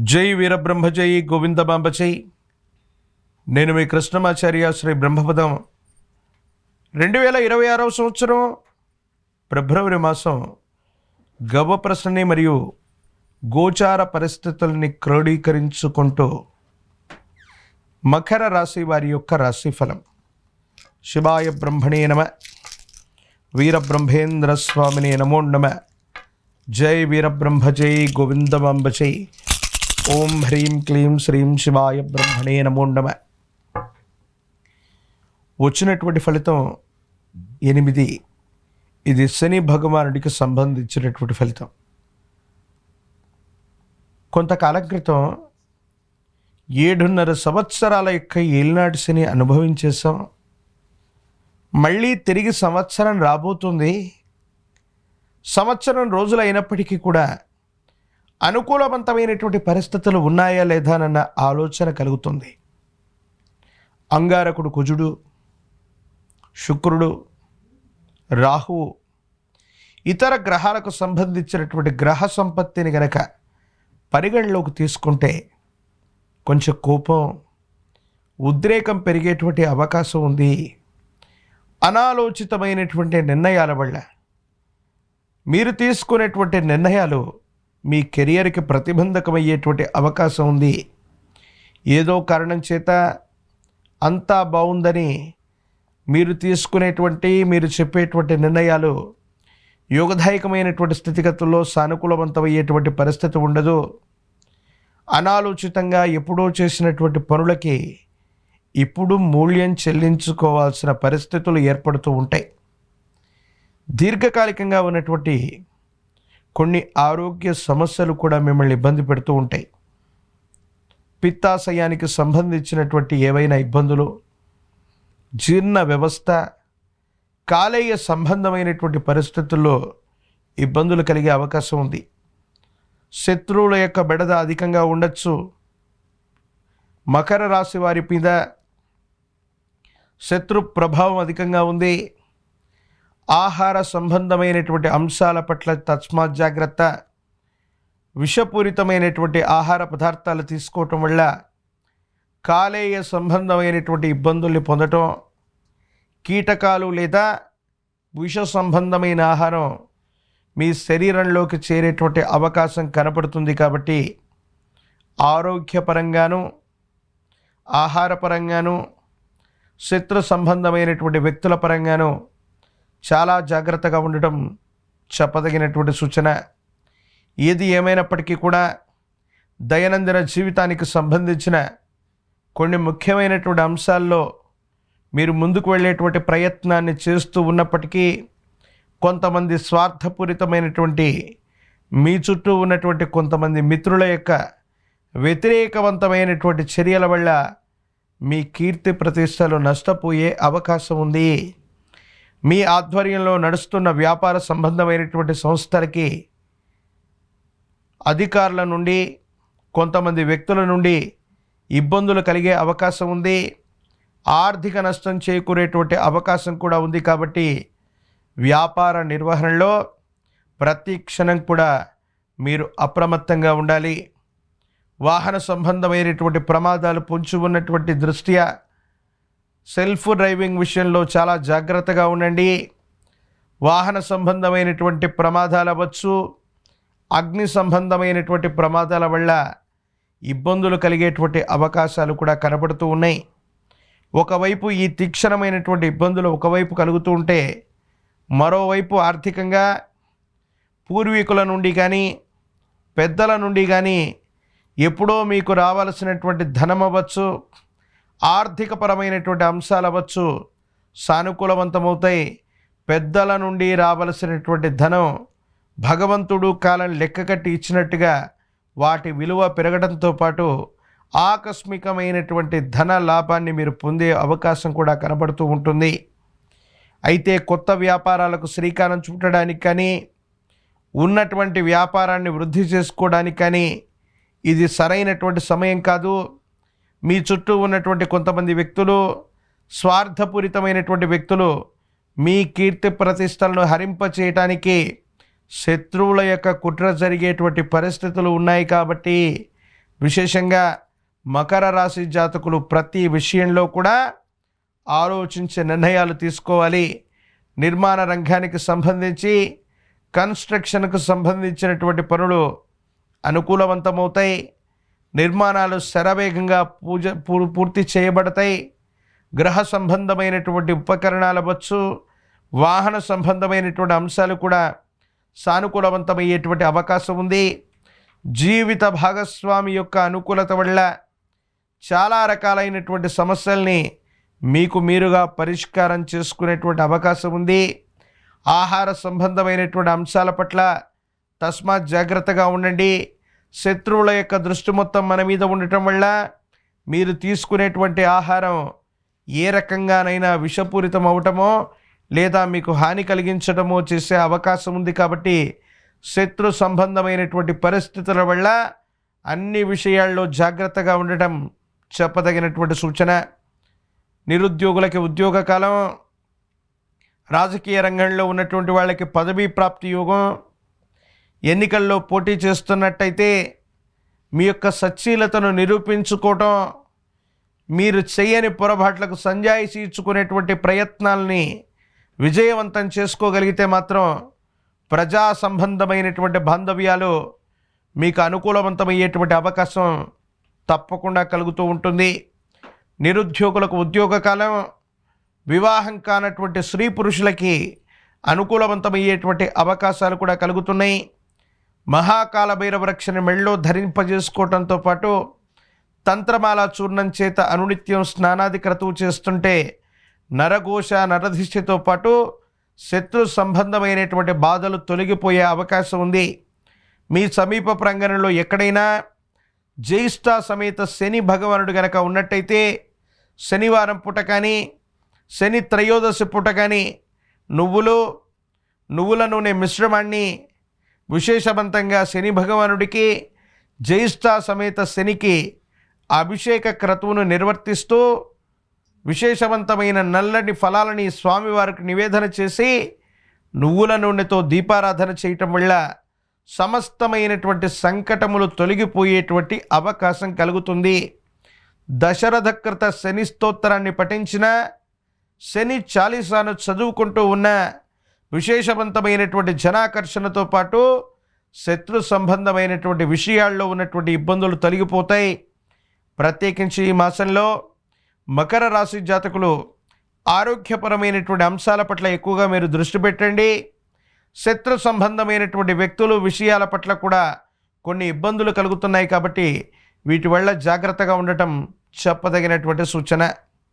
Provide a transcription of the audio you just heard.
జై వీరబ్రహ్మజై జై నేను మీ కృష్ణమాచార్య శ్రీ బ్రహ్మపదం. రెండు వేల ఇరవై ఆరవ సంవత్సరం ఫిబ్రవరి మాసం గవ ప్రశ్నని మరియు గోచార పరిస్థితుల్ని క్రోడీకరించుకుంటూ మకర రాశి వారి యొక్క రాశిఫలం. శివాయ బ్రహ్మణే నమ. వీరబ్రహ్మేంద్ర స్వామిని నమో నమ. జై వీరబ్రహ్మ జై గోవిందమాంబ ఓం హ్రీం క్లీం శ్రీం శివాయ బ్రహ్మణే నమో నమ వచ్చినటువంటి ఫలితం ఎనిమిది. ఇది శని భగవానుడికి సంబంధించినటువంటి ఫలితం. కొంతకాలం క్రితం ఏడున్నర సంవత్సరాల యొక్క ఏలినాటి శని అనుభవించేసాం మళ్ళీ తిరిగి సంవత్సరం రాబోతుంది. సంవత్సరం రోజులు అయినప్పటికీ కూడా అనుకూలవంతమైనటువంటి పరిస్థితులు ఉన్నాయా లేదా అన్న ఆలోచన కలుగుతుంది. అంగారకుడు కుజుడు శుక్రుడు రాహువు ఇతర గ్రహాలకు సంబంధించినటువంటి గ్రహ సంపత్తిని గనక పరిగణలోకి తీసుకుంటే కొంచెం కోపం ఉద్రేకం పెరిగేటువంటి అవకాశం ఉంది. అనాలోచితమైనటువంటి నిర్ణయాల వల్ల మీరు తీసుకునేటువంటి నిర్ణయాలు మీ కెరియర్కి ప్రతిబంధకమయ్యేటువంటి అవకాశం ఉంది. ఏదో కారణం చేత అంతా బాగుందని మీరు తీసుకునేటువంటి మీరు చెప్పేటువంటి నిర్ణయాలు యోగదాయకమైనటువంటి స్థితిగతుల్లో సానుకూలవంతమయ్యేటువంటి పరిస్థితి ఉండదు. అనాలోచితంగా ఎప్పుడో చేసినటువంటి పనులకి ఇప్పుడు మూల్యం చెల్లించుకోవాల్సిన పరిస్థితులు ఏర్పడుతూ ఉంటాయి. దీర్ఘకాలికంగా ఉన్నటువంటి కొన్ని ఆరోగ్య సమస్యలు కూడా మిమ్మల్ని ఇబ్బంది పెడుతూ ఉంటాయి. పిత్తాశయానికి సంబంధించినటువంటి ఏవైనా ఇబ్బందులు జీర్ణ వ్యవస్థ కాలేయ సంబంధమైనటువంటి పరిస్థితుల్లో ఇబ్బందులు కలిగే అవకాశం ఉంది. శత్రువుల యొక్క బెడద అధికంగా ఉండొచ్చు. మకర రాశి వారి మీద శత్రు ప్రభావం అధికంగా ఉంది. ఆహార సంబంధమైనటువంటి అంశాల పట్ల తస్మాత్ జాగ్రత్త విషపూరితమైనటువంటి ఆహార పదార్థాలు తీసుకోవటం వల్ల కాలేయ సంబంధమైనటువంటి ఇబ్బందుల్ని పొందటం కీటకాలు లేదా విష సంబంధమైన ఆహారం మీ శరీరంలోకి చేరేటువంటి అవకాశం కనపడుతుంది కాబట్టి ఆరోగ్యపరంగాను ఆహారపరంగాను శత్రు సంబంధమైనటువంటి వ్యక్తుల పరంగాను చాలా జాగ్రత్తగా ఉండటం చెప్పదగినటువంటి సూచన. ఏది ఏమైనప్పటికీ కూడా దైనందిన జీవితానికి సంబంధించిన కొన్ని ముఖ్యమైనటువంటి అంశాల్లో మీరు ముందుకు వెళ్ళేటువంటి ప్రయత్నాన్ని చేస్తూ ఉన్నప్పటికీ కొంతమంది స్వార్థపూరితమైనటువంటి మీ చుట్టూ ఉన్నటువంటి కొంతమంది మిత్రుల యొక్క వ్యతిరేకవంతమైనటువంటి చర్యల వల్ల మీ కీర్తి ప్రతిష్టలు నష్టపోయే అవకాశం ఉంది. మీ ఆధ్వర్యంలో నడుస్తున్న వ్యాపార సంబంధమైనటువంటి సంస్థలకి అధికారుల నుండి కొంతమంది వ్యక్తుల నుండి ఇబ్బందులు కలిగే అవకాశం ఉంది. ఆర్థిక నష్టం చేకూరేటువంటి అవకాశం కూడా ఉంది కాబట్టి వ్యాపార నిర్వహణలో ప్రతి క్షణం కూడా మీరు అప్రమత్తంగా ఉండాలి. వాహన సంబంధమైనటువంటి ప్రమాదాలు పొంచి ఉన్నటువంటి దృష్ట్యా సెల్ఫ్ డ్రైవింగ్ విషయంలో చాలా జాగ్రత్తగా ఉండండి. వాహన సంబంధమైనటువంటి ప్రమాదాలు అవ్వచ్చు అగ్ని సంబంధమైనటువంటి ప్రమాదాల వల్ల ఇబ్బందులు కలిగేటువంటి అవకాశాలు కూడా కనబడుతూ ఉన్నాయి. ఒకవైపు ఈ తీక్షణమైనటువంటి ఇబ్బందులు ఒకవైపు కలుగుతూ ఉంటే మరోవైపు ఆర్థికంగా పూర్వీకుల నుండి కానీ పెద్దల నుండి కానీ ఎప్పుడో మీకు రావాల్సినటువంటి ధనం అవ్వచ్చు ఆర్థికపరమైనటువంటి అంశాలు అవ్వచ్చు సానుకూలవంతమవుతాయి. పెద్దల నుండి రావలసినటువంటి ధనం భగవంతుడు కాలం లెక్కకట్టి ఇచ్చినట్టుగా వాటి విలువ పెరగడంతో పాటు ఆకస్మికమైనటువంటి ధన లాభాన్ని మీరు పొందే అవకాశం కూడా కనబడుతూ ఉంటుంది. అయితే కొత్త వ్యాపారాలకు శ్రీకారం చుట్టడానికి కానీ ఉన్నటువంటి వ్యాపారాన్ని వృద్ధి చేసుకోవడానికి కానీ ఇది సరైనటువంటి సమయం కాదు. మీ చుట్టూ ఉన్నటువంటి కొంతమంది వ్యక్తులు స్వార్థపూరితమైనటువంటి వ్యక్తులు మీ కీర్తి ప్రతిష్టలను హరింపచేయటానికి శత్రువుల యొక్క కుట్ర జరిగేటువంటి పరిస్థితులు ఉన్నాయి కాబట్టి విశేషంగా మకర రాశి జాతకులు ప్రతి విషయంలో కూడా ఆలోచించే నిర్ణయాలు తీసుకోవాలి. నిర్మాణ రంగానికి సంబంధించి కన్స్ట్రక్షన్కు సంబంధించినటువంటి పనులు అనుకూలవంతమవుతాయి. నిర్మాణాలు శరవేగంగా పూజ పూ- పూర్తి చేయబడతాయి. గ్రహ సంబంధమైనటువంటి ఉపకరణాలు అవ్వచ్చు వాహన సంబంధమైనటువంటి అంశాలు కూడా సానుకూలవంతమయ్యేటువంటి అవకాశం ఉంది. జీవిత భాగస్వామి యొక్క అనుకూలత వల్ల చాలా రకాలైనటువంటి సమస్యల్ని మీకు మీరుగా పరిష్కారం చేసుకునేటువంటి అవకాశం ఉంది. ఆహార సంబంధమైనటువంటి అంశాల పట్ల తస్మాత్ జాగ్రత్తగా ఉండండి. శత్రువుల యొక్క దృష్టి మొత్తం మన మీద ఉండటం వల్ల మీరు తీసుకునేటువంటి ఆహారం ఏ రకంగానైనా విషపూరితం అవటమో లేదా మీకు హాని కలిగించడమో చేసే అవకాశం ఉంది కాబట్టి శత్రు సంబంధమైనటువంటి పరిస్థితుల వల్ల అన్ని విషయాల్లో జాగ్రత్తగా ఉండటం చెప్పదగినటువంటి సూచన. నిరుద్యోగులకి ఉద్యోగ కాలం రాజకీయ రంగంలో ఉన్నటువంటి వాళ్ళకి పదవీ ప్రాప్తి యోగం ఎన్నికల్లో పోటీ చేస్తున్నట్టయితే మీ యొక్క సచ్చీలతను నిరూపించుకోవటం మీరు చేయని పొరపాట్లకు సంజాయిషి ఇచ్చుకునేటువంటి ప్రయత్నాల్ని విజయవంతం చేసుకోగలిగితే మాత్రం ప్రజా సంబంధమైనటువంటి బాంధవ్యాలు మీకు అనుకూలవంతమయ్యేటువంటి అవకాశం తప్పకుండా కలుగుతూ ఉంటుంది. నిరుద్యోగులకు ఉద్యోగ కాలం వివాహం కానటువంటి స్త్రీ పురుషులకి అనుకూలవంతమయ్యేటువంటి అవకాశాలు కూడా కలుగుతున్నాయి. మహాకాల భైరవ రక్షణ మెళ్ళో ధరింపజేసుకోవటంతో పాటు తంత్రమాల చూర్ణం చేత అనునిత్యం స్నానాది క్రతువు చేస్తుంటే నరఘోష నరధిష్టితో పాటు శత్రు సంబంధమైనటువంటి బాధలు తొలగిపోయే అవకాశం ఉంది. మీ సమీప ప్రాంగణంలో ఎక్కడైనా జ్యేష్ఠ సమేత శని భగవానుడు గనక ఉన్నట్టయితే శనివారం పూట కానీ శని త్రయోదశి పూట కానీ నువ్వులు నువ్వుల నూనె మిశ్రమాన్ని విశేషవంతంగా శని భగవానుడికి జయిష్టా సమేత శనికి అభిషేక క్రతువును నిర్వర్తిస్తూ విశేషవంతమైన నల్లని ఫలాలని స్వామివారికి నివేదన చేసి నువ్వుల నూనెతో దీపారాధన చేయటం వల్ల సమస్తమైనటువంటి సంకటములు తొలగిపోయేటువంటి అవకాశం కలుగుతుంది. దశరథకృత శని స్తోత్రాన్ని పఠించిన శని చాలీసాను చదువుకుంటూ ఉన్న విశేషవంతమైనటువంటి జనాకర్షణతో పాటు శత్రు సంబంధమైనటువంటి విషయాల్లో ఉన్నటువంటి ఇబ్బందులు తొలగిపోతాయి. ప్రత్యేకించి ఈ మాసంలో మకర రాశి జాతకులు ఆరోగ్యపరమైనటువంటి అంశాల పట్ల ఎక్కువగా మీరు దృష్టి పెట్టండి. శత్రు సంబంధమైనటువంటి వ్యక్తులు విషయాల పట్ల కూడా కొన్ని ఇబ్బందులు కలుగుతున్నాయి కాబట్టి వీటి వల్ల జాగ్రత్తగా ఉండటం చెప్పదగినటువంటి సూచన.